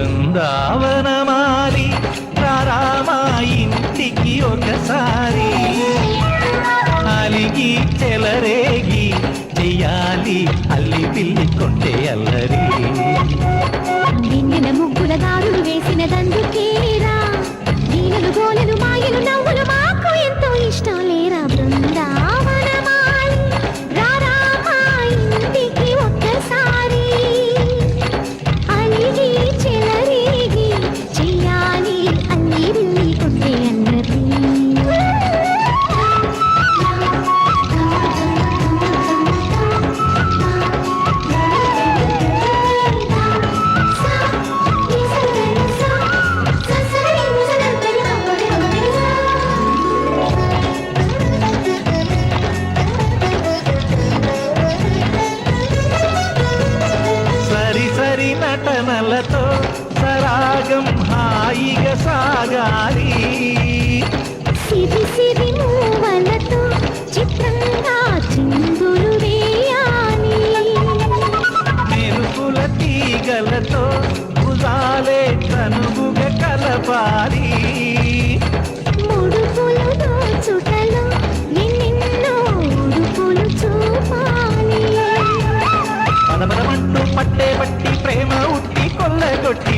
బృందావనమాలి రారామా ఇంటికి ఒకసారి. అలిగి చెలరేగి చెయ్యాలి అల్లి పిల్లి కొంటే అల్లరి. సరి నటనలతో సరాగం హాయిగా సాగాలి. సిరి సిరి మూవలతో చిత్రంగా చిందులు వేయాలి. మెరుపుల తీగలతో భుజాలే కనుగుగ కలపాలి. ముడుపులు దోచుటలో ఎన్నెన్నో ఉడుపులు చూపాలి. పదపదమంటూ పట్టే పట్టి కొల్లగొట్టి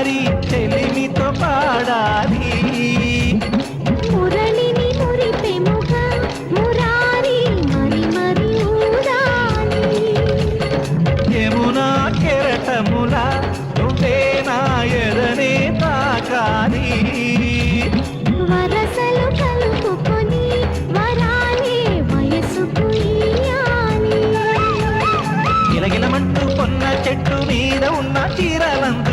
వయ్యారి చెలిమితో పాడాలి. మురళిని మురిపెముగా మురారి మరి మరి ఊరాలి. యమునా కెరటముల నువ్వే నా ఎదనే తాకాలి. వరసలు కలుపుకొని వరాలే వయసుకు ఇయ్యాలి. గిలగిలమంటూ కొన్న చెట్టు మీద ఉన్న చీరలంత